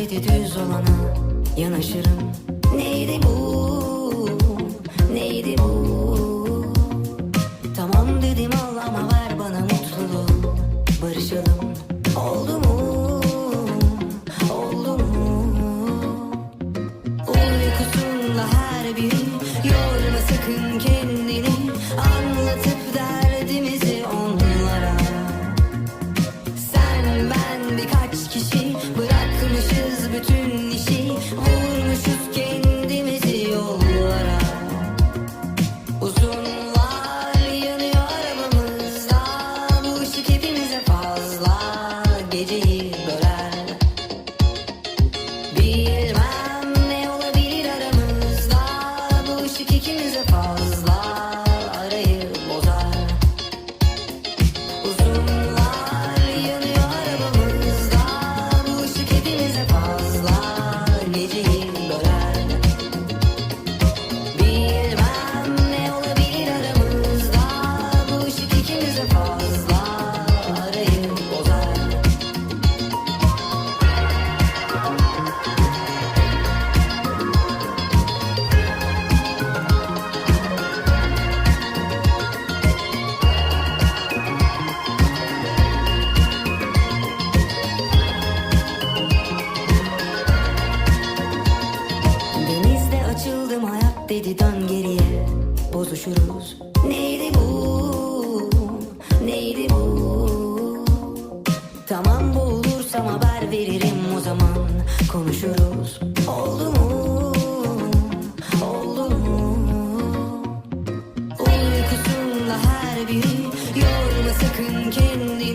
dedi düz olana yanaşırım Neydi bu? Neydi bu? Dedi dön geriye bozuşuruz. Neydi bu? Neydi bu? Tamam bulursam haber veririm o zaman. Konuşuruz. Oldu mu? Oldu mu? Uykusunda her biri yorma sakın kendini.